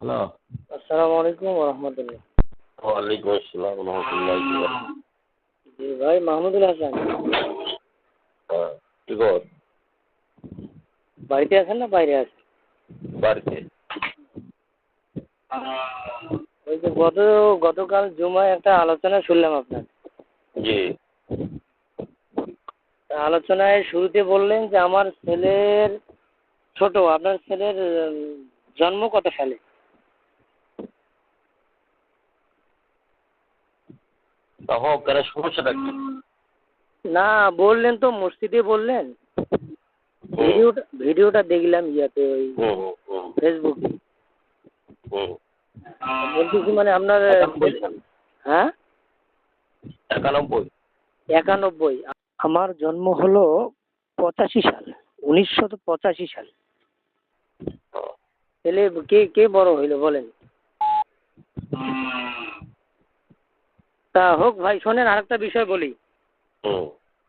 Hello. আসসালামু আলাইকুম রহমতুল্লাহ ওয়ালাইকুম আসসালাম রহমতুল্লাহ জি ভাই মাহমুদুল হাসান। হ্যাঁ কি খবর? বাড়িতে আছেন না বাইরে আছেন? বাড়িতে। ওই যে গত গতকাল জুমায় একটা আলোচনা শুনলাম আপনার। জি। আলোচনায় শুরুতে বললেন যে আমার ছেলের ছোট আপনার ছেলের জন্ম কত সালে? কেন সমস্যাটা কি? না বললেন তো মসজিদে বললেন। ভিডিওটা ভিডিওটা দেখলাম ইয়াতে ওই ফেসবুকে। বলতেছি মানে আপনার হ্যাঁ? একানব্বই। একানব্বই। আমার জন্ম হলো পঁচাশি সাল উনিশশো পঁচাশি সাল। ছেলে কে কে বড় হইল বলেন? তা হোক ভাই শোনেন আরেকটা বিষয় বলি।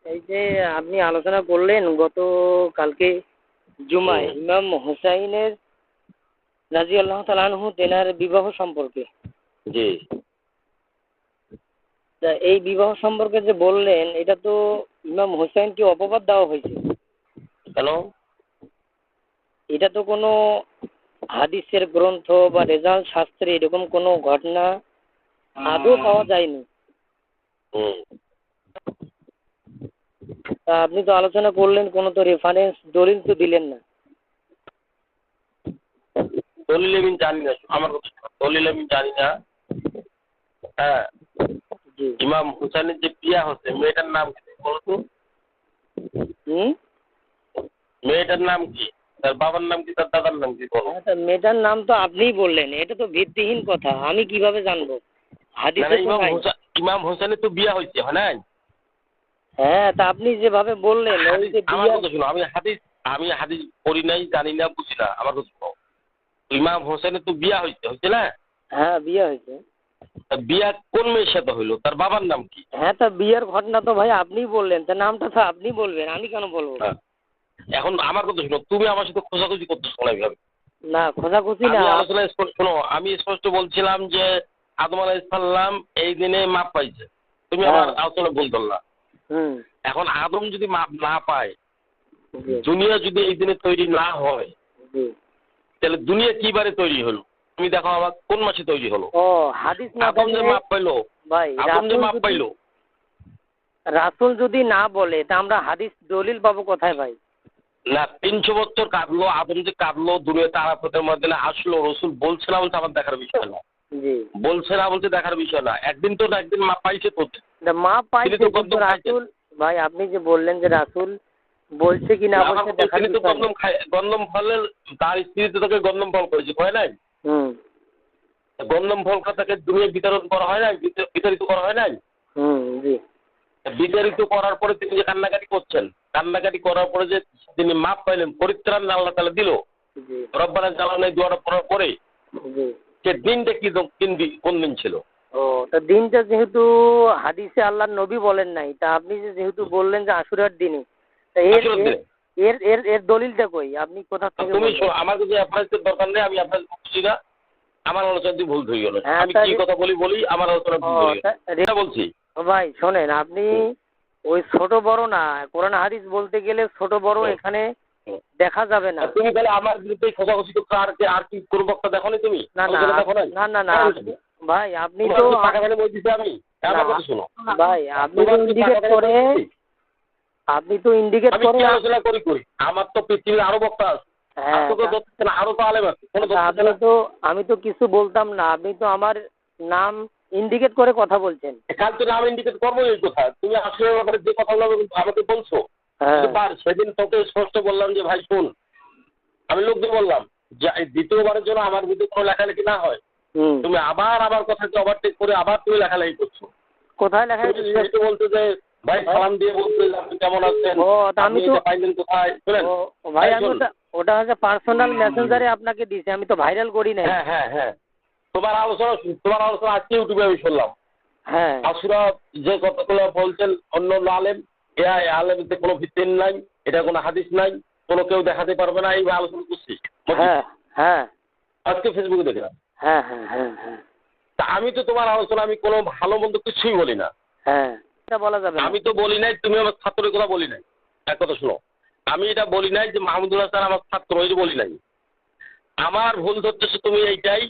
এই যে আপনি আলোচনা করলেন গত কালকে জুমায় ইমাম হুসাইনের রাজি আল্লাহ তালানহু তেনার বিবাহ সম্পর্কে। জি। তা এই বিবাহ সম্পর্কে যে বললেন এটা তো ইমাম হুসাইনকে অপবাদ দেওয়া হয়েছে। কেন? এটা তো কোনো হাদিসের গ্রন্থ বা রেজাল্ট শাস্ত্রে এরকম কোনো ঘটনা আদৌ পাওয়া যায়নি। হুম তা আপনি তো আলোচনা করলেন কোনো তো রেফারেন্স দলিল তো দিলেন না। দলিল আমি জানি না আমার দলিল আমি জানি না। হ্যাঁ ইমাম হুসাইনের যে বিয়া হচ্ছে মেয়েটার নাম কি বলো তো? হুম? মেয়েটার নাম কি? তার বাবার নাম কি তার দাদার নাম কি বলো? তা মেয়েটার নাম তো আপনিই বললেন এটা তো ভিত্তিহীন কথা আমি কীভাবে জানব? হাদিসে না, ইমাম হোসেনের তো বিয়া হয়েছে হয় নাই? হ্যাঁ তা আপনি যেভাবে বললেন ওই যে আমার বিয়া কথা শুনো আমি হাদিস আমি হাদিস পড়ি নাই জানি না বুঝি না আমার কথা শুনো ইমাম হোসেনের তো বিয়া হয়েছে হয়েছে না? হ্যাঁ বিয়ে হয়েছে। বিয়া কোন মেয়ের সাথে হইল? তার বাবার নাম কি? হ্যাঁ তা বিয়ের ঘটনা তো ভাই আপনিই বললেন তা নামটা তো আপনি বলবেন আমি কেন বলব? হ্যাঁ। এখন আমার কথা শুনো তুমি আমার সাথে খোঁজাখুঁজি করতেছো না এইভাবে? না খোঁজাখুঁজি না। স্পষ্ট- শোনো আমি স্পষ্ট বলছিলাম যে আদম আলাইসাল্লাম এই দিনে মাপ পাইছে। তুমি আমার হ্যাঁ। আলোচনা ভুল ধরলা এখন আদম যদি মাপ না পায় দুনিয়া যদি এই দিনে তৈরি না হয় তাহলে দুনিয়া কি বারে তৈরি হলো? তুমি দেখো আমার কোন মাসে তৈরি হলো? হাদিস না আদম যে মাপ পাইলো ভাই আদম যে মাপ পাইলো। রাসূল যদি না বলে তা আমরা হাদিস দলিল পাবো কোথায় ভাই? না তিনশো বছর কাটলো আদম যে কাটলো দুনিয়াতে আরাফতের মধ্যে আসলো রসুল বলছিলাম বলছে আমার দেখার বিষয় না। জি। বলছে না বলছে দেখার বিষয় না। একদিন তো না একদিন মাপ পাইছে তো। তা মা পাইছে তো কিন্তু। রাসূল ভাই আপনি যে বললেন যে রাসূল বলছে কি না বলছে দেখার তো বিষয় না। গন্ধম খায় গন্ধম ফলের তার স্ত্রী তো তাকে গন্ধম ফল করেছে হয় নাই? হুম। গন্ধম ফল তাকে দুনিয়া বিতরণ করা হয় নাই বিত- বিতাড়িত করা হয় নাই? হুম জি। বিতাড়িত করার পরে তিনি যে কান্নাকাটি করছেন কান্নাকাটি করার পরে যে তিনি মাপ পাইলেন পরিত্রাণ আল্লাহ তালা দিল। রব্বানা জ্বালানো দোয়াটা পড়ার পরে জি। সে দিনটা কি কোন দিন- কোন দিন ছিল? ও তা দিনটা যেহেতু হাদিসে আল্লাহর নবী বলেন নাই তা আপনি যে যেহেতু বললেন যে আশুরার দিনে তা এর এর এর এর দলিলটা কই? আপনি কোথা থেকে তুমি আমার যদি আপনার দরকার নেই আমি আপনার বুঝছি না। আমার আলোচনা তুই ভুল ধরি গেল। হ্যাঁ, আমি কি কথা বলি বলি আমার আলোচনা ভুল ধরি গেল। তা- রে- এটা বলছি। ও ভাই শোনেন আপনি ওই ছোট বড় না কোরআন হাদিস বলতে গেলে ছোট বড় এখানে। দেখা যাবে না। তুমি তাহলে আমার বিরুদ্ধে খোঁজাখুঁজি করতে আর কি আর কি কোনো বক্তা দেখো তুমি? না না না না না ভাই আপনি তো টাকা ফেলে বই দিছি আমি। কথা শোনো। ভাই আপনি তো ইন্ডিকেট করে আপনি তো ইন্ডিকেট করে আলোচনা করি করি? আমার তো পৃথিবীর আরও বক্তা আছে। হ্যাঁ। তো আমি তো কিছু বলতাম না। আপনি তো আমার নাম ইন্ডিকেট করে কথা বলছেন। কাল তো নাম ইন্ডিকেট করব এই কথা তুমি আসলে যে কথাগুলো আমাকে বলছো হ্যাঁ। কিন্তু সেদিন তোকে স্পষ্ট বললাম যে ভাই শোন আমি লোককে বললাম যে দ্বিতীয়বারের জন্য আমার বিরুদ্ধে কোনো লেখালেখি না হয়। তুমি আবার আমার কথাকে ওভারটেক করে আবার তুমি লেখালেখি করছ। কোথায় লেখা তুমি যদি এসে বলতে যে ভাই সালাম দিয়ে বলতে আপনি কেমন আছেন? ও, আমি তো- পাইলেন কোথায়? শুনেন ভাই আমি ওটা ওটা হচ্ছে পার্সোনাল মেসেঞ্জারে আপনাকে দিয়েছি। আমি তো ভাইরাল করি না হ্যাঁ হ্যাঁ হ্যাঁ। তোমার আলোচনা তোমার আলোচনা আজকে ইউটিউবে আমি শুনলাম। হ্যাঁ। আসুরা যে কথাগুলো বলছেন অন্য অন্য আলেম এ আলেমতে কোনো ভিত্তি নাই এটা কোনো হাদিস নাই কোনো কেউ দেখাতে পারবে না এই আলোচনা করছি। হ্যাঁ হ্যাঁ। আজকে ফেসবুকে দেখলাম। হ্যাঁ হ্যাঁ হ্যাঁ হ্যাঁ। তা আমি তো তোমার আলোচনা আমি কোনো ভালো মন্দ কিছুই বলি না। হ্যাঁ বলা যাবে আমি তো বলি নাই তুমি আমার ছাত্রের কথা বলি নাই। এক কথা শোনো আমি এটা বলি নাই যে মাহমুদুল হাসান আমার ছাত্র এটা বলি নাই। আমার ভুল ধরতেছো তুমি এইটাই।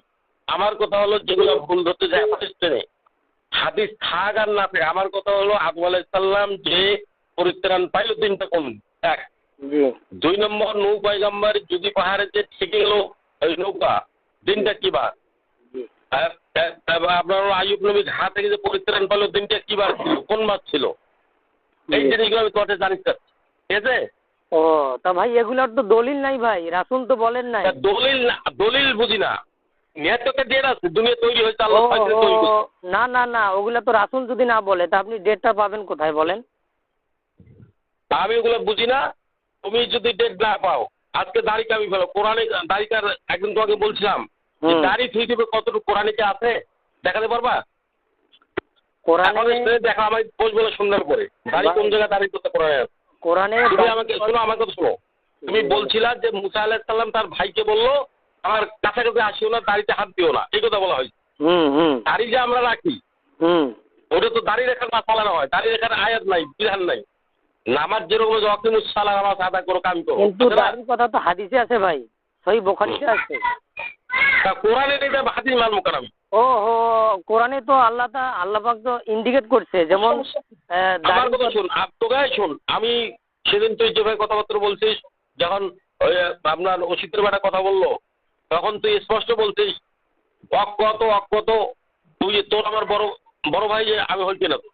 আমার কথা হলো যেগুলো ভুল ধরতে যায় হাদিস হাদিস থাক আর না থাক আমার কথা হলো আবু আলাইসাল্লাম যে পরিত্রাণ পাইল দিনটা কোন এক। দুই নম্বর নৌ পাইগাম্বার যদি পাহাড়ে যে থেকে গেল ওই নৌকা দিনটা কি বার? আপনার হলো আইয়ুব নবী ঘা থেকে যে পরিত্রাণ পেল দিনটা কি বার ছিল? কোন মাস ছিল? এই জিনিসগুলো আমি জানিস ঠিক আছে? ও তা ভাই এগুলোর তো দলিল নাই ভাই রাসুল তো বলেন নাই। দলিল না দলিল বুঝি না। নেটকে ডেট আছে দুনিয়া তৈরি হয়েছে আল্লাহ তৈরি না না না ওগুলা তো রাসুল যদি না বলে তা আপনি ডেটটা পাবেন কোথায় বলেন? আমি ওগুলো বুঝি না। তুমি যদি ডেট না পাও আজকে দাড়ি কামি ফেলো। কোরআনে দাড়িকার একদিন তোমাকে বলছিলাম যে। দাড়ি থুই দিবে কতটুকু কোরআনিকে আছে? দেখাতে পারবা? কোরআনে দেখা আমায় বলব না সুন্দর করে। দাড়ি কোন জায়গায় দাড়ি করতে কোরআনে আছে কোরআনে তুমি আমাকে শোনো আমার কথা শোনো। তুমি বলছিলা যে মুসা আলাহিসাল্লাম তার ভাইকে বলল আমার কাছাকাছি আসিও না দাড়িতে হাত দিও না। এই কথা বলা হুম দাড়ি যে আমরা রাখি হুম। ওটা তো দাড়ি রেখার মাছ পালানো হয়। দাড়ি রেখার আয়াত নাই বিধান নাই। নামাজ যেরকম অকিমুস সালা নামাজ আদা করো কাম করো কিন্তু? দাড়ির কথা তো হাদিসে আছে ভাই সহি বোখারিতে আছে তা কোরআনে এটা হাদিস মানবো কেন আমি ও হো কোরআনে তো আল্লাহ তা আল্লাহ পাক তো ইন্ডিকেট করছে যেমন আমার কথা শোন তোকে শোন আমি সেদিন তুই যেভাবে কথাবার্তা বলছিস যখন আপনার অসিতের বেটা কথা বলল তখন তুই স্পষ্ট বলছিস অকত অকত তুই তোর আমার বড় বড় ভাই যে আমি হইছি না তো।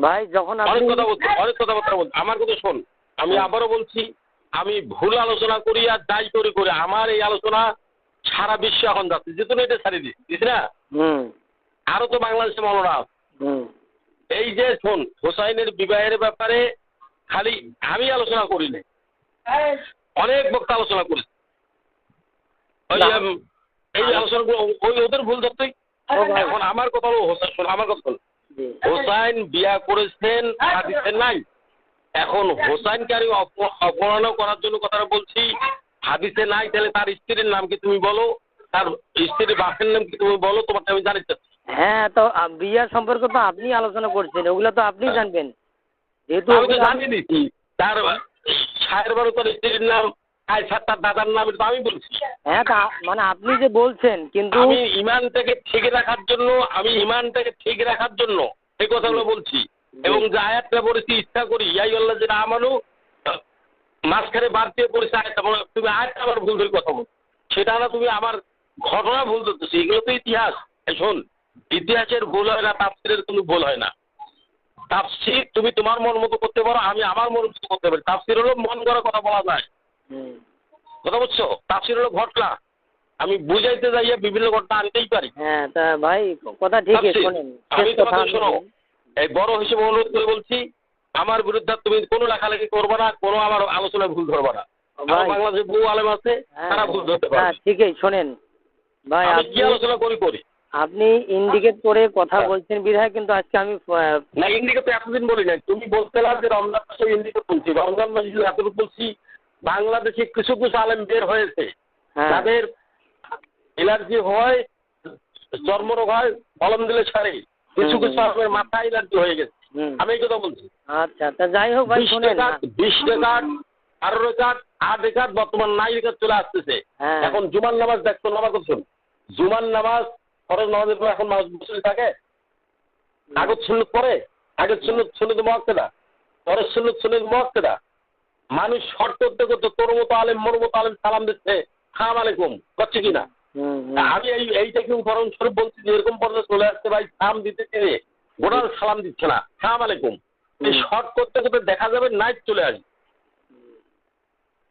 ভাই যখন অনেক আপনি কথা বলছি অনেক কথাবার্তা বলছি আমার কথা শোন আমি আবারও বলছি আমি ভুল আলোচনা করি আর যাই করি করে আমার এই আলোচনা সারা বিশ্ব এখন যাচ্ছে। যেহেতু এটা ছাড়িয়ে দিই দিস না? হুম। আরও তো বাংলাদেশে। হুম। এই যে শোন হোসাইনের বিবাহের ব্যাপারে খালি আমি আলোচনা করি নাই। অনেক বক্তা আলোচনা করেছে। ওই এই আলোচনাগুলো ওই ওদের ভুল ধরতেই? এখন আমার কথা হলো হোসাইন শোন আমার কথা হোসাইন বিয়া করেছেন হাদিসে নাই। এখন হোসাইনকে আমি অপ- অপহরণ করার জন্য কথাটা বলছি। হাদিসে নাই তাহলে তার স্ত্রীর নাম কি তুমি বলো? তার স্ত্রীর বাপের নাম কি তুমি বলো? তোমাকে আমি জানিতে চাচ্ছি। হ্যাঁ তো বিয়ার সম্পর্কে তো আপনি আলোচনা করছেন ওগুলো তো আপনি জানবেন। যেহেতু আমি তো দিচ্ছি তার সাহের বারো তার স্ত্রীর নাম আয়সা তার দাদার নাম এটা তো আমি বলছি। হ্যাঁ তা মানে আপনি যে বলছেন কিন্তু আমি ইমানটাকে ঠিক রাখার জন্য আমি ইমানটাকে ঠিক রাখার জন্য এই কথাগুলো বলছি। এবং যে আয়াতটা পড়েছি ইচ্ছা করি ইয়াই আল্লাহ যেটা আমানু মাঝখানে বাদ দিয়ে পড়েছে আয়াতটা তুমি আয়াতটা আমার ভুল ধরে কথা বল। সেটা না তুমি আমার ঘটনা ভুল ধরতেছি এগুলো তো ইতিহাস। শোন ইতিহাসের ভুল হয় না তাফসিরের কোনো ভুল হয় না। তাফসির তুমি তোমার মন মতো করতে পারো আমি আমার মন মতো করতে পারি। তাফসির হলো মন করা কথা বলা যায়। কথা বুঝছ? তাফসির হলো ঘটনা। আমি বুঝাইতে যাইয়া বিভিন্ন ঘটনা আনতেই পারি। হ্যাঁ তা ভাই কথা ঠিকই শোনেন। আমি তোমাকে কথা শোনো এই বড় হিসেবে অনুরোধ করে বলছি আমার বিরুদ্ধে তুমি কোনো লেখালেখি করবে না কোনো আমার আলোচনায় ভুল ধরবে না। বাংলাদেশে বহু আলেম আছে হ্যাঁ, তারা ভুল ধরতে হ্যাঁ পারে ঠিকই শোনেন। ভাই আমি কি আলোচনা করি করি? আপনি ইন্ডিকেট করে কথা হ্যাঁ। বলছেন বিধায় কিন্তু আজকে আমি না ইন্ডিকে তো এতদিন বলি নাই। তুমি বলতে যে রমজান মাসে ইন্ডিকে বলছি। রমজান মাসে এতটুকু বলছি বাংলাদেশে কিছু কিছু আলেম বের হয়েছে। হ্যাঁ। তাদের এলার্জি হয় চর্মরোগ হয় মলম দিলে ছাড়ে। কিছু কিছু হুম। আলেমের মাথা এলার্জি হয়ে গেছে। আমি এই কথা বলছি। আচ্ছা তা যাই হোক ভাই শোনেন বিশ রেখাত আরও রেখাত আট রেখাত বর্তমান নাই রেখাত চলে আসতেছে। হ্যাঁ। এখন জুমার নামাজ দেখতো নামাজ করছেন জুমার নামাজ ফরজ নামাজের পর এখন নামাজ বসে থাকে আগত সুন্নত পরে? আগের সুন্নত সুন্নত মহাক্কেদা পরের সুন্নত সুন্নত মহাক্কেদা মানুষ শর্ট করতে করতে তোর মতো আলেম মোর মতো আলেম সালাম দিচ্ছে। সালাম আলাইকুম করছে কিনা? আমি এই এইটাকে উদাহরণস্বরূপ বলছি যে এরকম পর্যায়ে চলে আসছে ভাই সালাম দিতে চেয়ে গোটাল সালাম দিচ্ছে না। সালাম আলাইকুম। এই শর্ট করতে করতে দেখা যাবে নাইট চলে আসবে।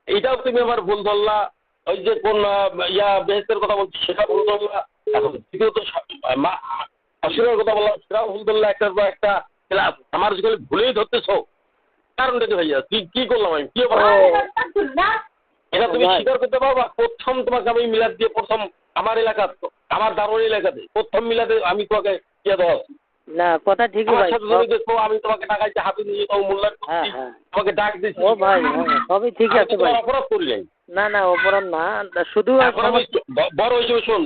এইটাও তুমি আবার ভুল ধরলা। ওই যে কোন ইয়া বেহেস্তের কথা বলছি সেটা ভুল ধরলা। এখন দ্বিতীয়ত অসুরের কথা বললাম সেটাও ভুল ধরলা। একটার পর একটা এলা আমার যেগুলো ভুলেই ধরতেছো। কারণটা কি ভাইয়া? কি কি করলাম আমি? কি? এটা তুমি। স্বীকার করতে পারবা প্রথম তোমাকে আমি মিলাদ দিয়ে প্রথম আমার এলাকা আমার দারুণ এলাকাতে প্রথম মিলাদে আমি তোমাকে ইয়ে দেওয়া না কথা ঠিকই ভাই আমি তোমাকে টাকা দিচ্ছি হাতে নিয়ে তোমার মূল্যায়ন হ্যাঁ তোমাকে ডাক দিচ্ছি ও ভাই সবই ঠিক আছে ভাই। অপরাধ করি নাই। না না অপরাধ না শুধু এখন আমি বড় হিসেবে শোন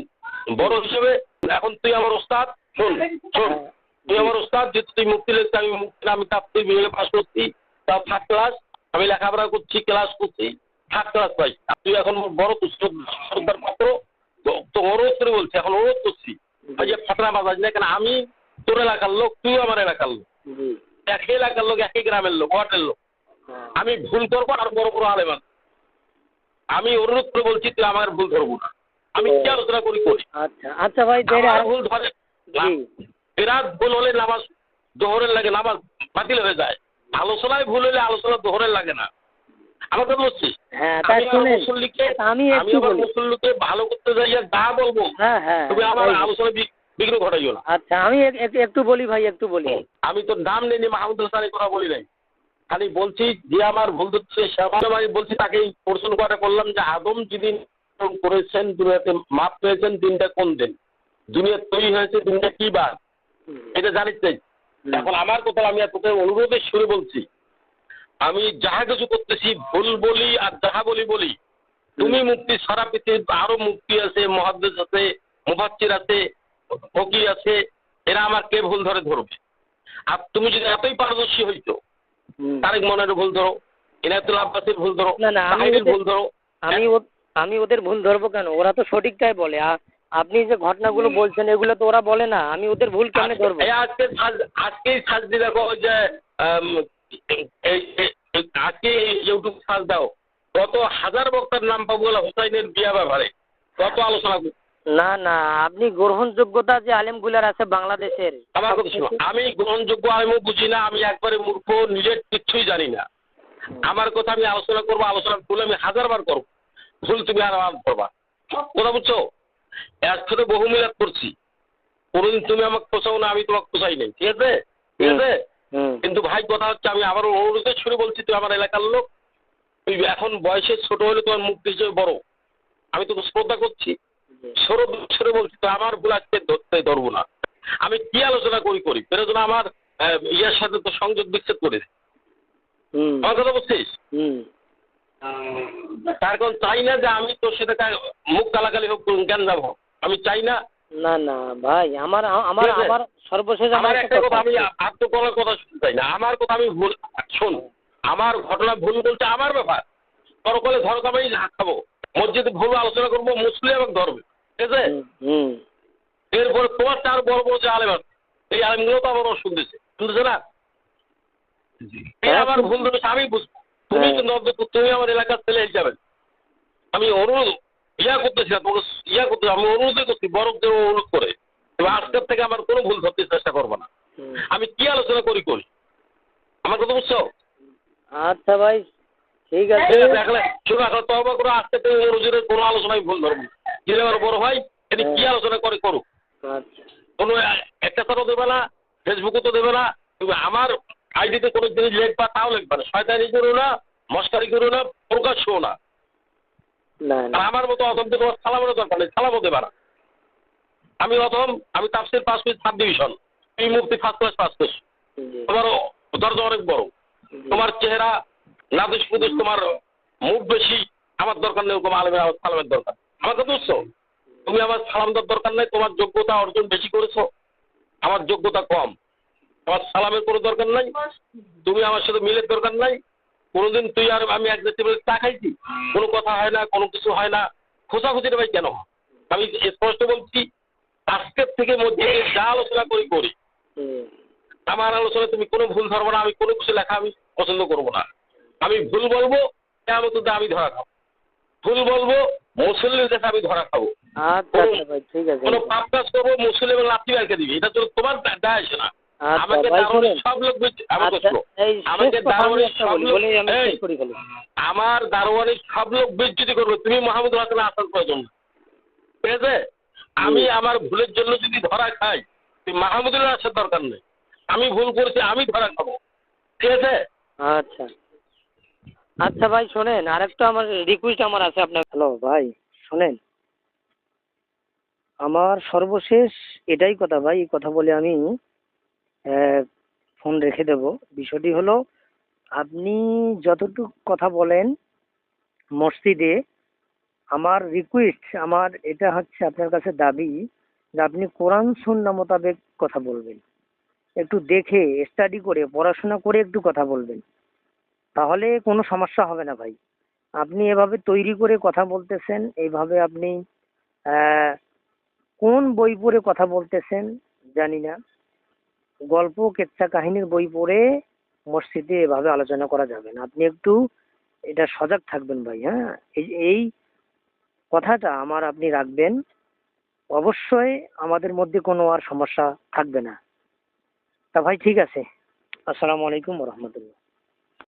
বড় হিসেবে এখন তুই আমার ওস্তাদ শোন শোন হ্যাঁ। তুই আমার ওস্তাদ যেহেতু তুই মুক্তি লিখতে আমি মুক্তি আমি তাপ্তি বিভাগে পাস করছি তাও থার্ড ক্লাস আমি লেখাপড়া করছি ক্লাস করছি। ক্লাস পাই আর তুই এখন বড় তুই শ্রদ্ধার পাত্র তো- তো অনুরোধ করে বলছি এখন অনুরোধ করছি। ওই যে ফাতরা বাজাজ না কেন আমি তোর এলাকার লোক তুই আমার এলাকার লোক। একই এলাকার লোক একই গ্রামের লোক ওয়ার্ডের লোক। হ্যাঁ। আমি ভুল করব আর বড় বড় আলেমান। আমি অনুরোধ করে বলছি তুই আমার ভুল ধরবো না। আমি কি আলোচনা করি করি আচ্ছা আচ্ছা ভাই ভুল ধরে বিরাট ভুল হলে নামাজ দোহরের লাগে নামাজ বাতিল হয়ে যায়। আলোচনায় ভুল হলে আলোচনা দোহরের লাগে না। আমার কথা বলছিস হ্যাঁ তাই আমি একটু মুসল্লিকে ভালো করতে যাইয়া যা বলব। হ্যাঁ হ্যাঁ তুমি আমার আলোচনা বিঘ্ন ঘটাইও না। আচ্ছা আমি এক- এক- একটু বলি ভাই একটু বলি। আমি তোর নাম নিয়ে মাহমুদ হাসানের কথা বলি নাই। খালি বলছি যে আমার ভুল সে আমি বলছি তাকে প্রশ্ন করা করলাম যে আদম যেদিন করেছেন দুনিয়াতে মাপ পেয়েছেন দিনটা কোন দিন? দুনিয়া তৈরি হয়েছে দিনটা কি বার? এটা জানিস এখন আমার কথা আমি তোকে অনুরোধের সুরে বলছি। আমি যাহা কিছু করতেছি ভুল বলি আর যাহা বলি বলি। তুমি মুক্তি সারা পৃথিবীতে আরও মুক্তি আছে মহাদ্দেশ আছে মুফাচ্চির আছে ফকির আছে এরা আমার কে ভুল ধরে ধরবে। আর তুমি যদি এতই পারদর্শী হইতো। তারেক মনের ভুল ধরো ইনায়তুল আব্বাসের ভুল ধরো না, না, আমি ভুল ধরো আমি ও- আমি ওদের ভুল ধরবো কেন? ওরা তো সঠিকটাই বলে। আপনি যে ঘটনাগুলো বলছেন এগুলো তো ওরা বলে না। আমি ওদের ভুল কেমনে ধরবো? আজকে আজকেই সাজ দেখো যে আজকে ইউটিউব সাজ দাও কত হাজার বক্তার নাম পাবো হুসাইনের বিয়া ব্যাপারে? কত আলোচনা। না না আপনি গ্রহণযোগ্যতা যে আলেমগুলার আছে বাংলাদেশের। আমার কথা শোনো আমি গ্রহণযোগ্য আমিও বুঝি না আমি একবারে মূর্খ নিজের কিচ্ছুই জানি না। আমার কথা আমি আলোচনা করব আলোচনা ভুল আমি হাজার বার করব। ভুল তুমি আর আমার করবা। কথা বুঝছ? একসাথে বহু মিলাদ করছি। কোনোদিন তুমি আমাকে পোষাও না আমি তোমাকে পোষাই নাই। ঠিক আছে? ঠিক আছে? কিন্তু ভাই কথা হচ্ছে আমি আবারও অনুরোধের ছুড়ে বলছি তুই আমার এলাকার লোক। তুই এখন বয়সে ছোট হলে তোমার মুক্তি হিসেবে বড়। আমি তোকে শ্রদ্ধা করছি। সরব ছুড়ে বলছি তো আমার ভুল আজকে ধরতে ধরবো না। আমি কি আলোচনা করি করি? পেরেজন আমার ইয়ের সাথে তো সংযোগ বিচ্ছেদ করে হুম। আমার কথা বুঝছিস? হুম। তার কারণ চাই না যে আমি তোর সাথে মুখ গালাগালি হোক জ্ঞান যাব আমি চাই না না না ভাই আমার আমার আমার সর্বশেষ আমার একটা কথা আমি আত্মকলার কথা শুনতে চাই না। আমার কথা আমি ভুল শোন আমার ঘটনা ভুল বলতে আমার ব্যাপার। তরকলে ধরো আমি না খাব। মসজিদে ভুল আলোচনা করব মুসলিম এবং ধর্ম। ঠিক আছে? এরপরে তোমার চার বড় বড় যে আলেম এই আলেমগুলো তো আমার শুনতেছে শুনতেছে না? এই আমার ভুল ধরেছে আমি বুঝব তুমি হ্যাঁ। তুমি আমার এলাকার ছেলে হিসাবে। আমি অনুরোধ ইয়া করতেছি না তোমাকে ইয়া করতে আমি অনুরোধই করছি বরফ দেবো অনুরোধ করে। এবার আজকের থেকে আমার কোনো ভুল ধরতে চেষ্টা করব না। আমি কি আলোচনা করি করি আমার কথা বুঝছ? আচ্ছা ভাই ঠিক আছে। দেখলে শুধু এখন তহবা করে আজকে থেকে রোজের কোনো আলোচনায় ভুল ধরবো আমার বড় ভাই তিনি কি আলোচনা করে করুক আচ্ছা। কোনো একটা তারও দেবে না ফেসবুকে তো দেবে না তুমি আমার আইডিতে কোনো জিনিস লিখবা তাও লিখবা না। শয়তানি করো না মস্কারি করো না প্রকাশও না না। আর আমার মতো অথমকে তোমার সালামের দরকার নেই সালামও দেবে না। আমি অথম আমি তাফসির পাস করি সাব ডিভিশন এই মুক্তি ফার্স্ট ক্লাস পাস করছি। তোমার দরজা অনেক বড়। তোমার চেহারা নাদুস কুদুস তোমার মুখ বেশি আমার দরকার নেই ওরকম আলমের আমার সালামের দরকার। আমার কথা বুঝছ? তুমি আমার সালাম দেওয়ার দরকার নেই তোমার যোগ্যতা অর্জন বেশি করেছ। আমার যোগ্যতা কম। আমার সালামের কোনো দরকার নাই। তুমি আমার সাথে মিলের দরকার নাই। কোনোদিন তুই আর আমি এক বলে চা খাইছি? কোনো কথা হয় না কোনো কিছু হয় না। খোঁজাখুঁজিটা ভাই কেন আমি স্পষ্ট বলছি আজকের থেকে মধ্যে যা আলোচনা করি করি। আমার আলোচনায় তুমি কোনো ভুল ধরবো না আমি কোনো কিছু লেখা আমি পছন্দ করব না। আমি ভুল বলব কেমন আমি ধরা খাব। ভুল বলব মুসল্লির কাছে আমি ধরা খাব। আচ্ছা আচ্ছা ভাই ঠিক আছে। কোনো পাপ কাজ করব মুসলিম এবং লাঠি বাইকে দিবি। এটা তো তোমার দায় আসে না আমাকে সব লোক আচ্ছা আমাকে দারোয়ানের সব লোক ফেলি আমার দারোয়ানের সব লোক বিচ্যুতি করবে তুমি মাহমুদুল হাসানের আসার প্রয়োজন। ঠিক আছে? আমি আমার ভুলের জন্য যদি ধরা খাই তুই মাহমুদুল আসার দরকার নেই। আমি ভুল করেছি আমি ধরা খাব। ঠিক আছে? আচ্ছা। আচ্ছা ভাই শোনেন আরেকটা আমার রিকোয়েস্ট আমার আছে আপনার হ্যালো ভাই শোনেন। আমার সর্বশেষ এটাই কথা ভাই এই কথা বলে আমি ফোন রেখে দেব। বিষয়টি হলো, আপনি যতটুকু কথা বলেন মসজিদে, আমার রিকোয়েস্ট আমার এটা হচ্ছে আপনার কাছে দাবি যে আপনি কোরআন, সুন্না মোতাবেক কথা বলবেন। একটু দেখে স্টাডি করে, পড়াশোনা করে একটু কথা বলবেন। তাহলে কোনো সমস্যা হবে না ভাই। আপনি এভাবে তৈরি করে কথা বলতেছেন, এইভাবে আপনি কোন বই পড়ে কথা বলতেছেন জানি না। গল্প, কেচ্ছা কাহিনীর বই পড়ে মসজিদে এভাবে আলোচনা করা যাবে না। আপনি একটু এটা সজাগ থাকবেন ভাই হ্যাঁ? এই এই কথাটা আমার আপনি রাখবেন। অবশ্যই আমাদের মধ্যে কোনো আর সমস্যা থাকবে না। তা ভাই, ঠিক আছে। আসসালামু আলাইকুম রহমতুল্লাহ।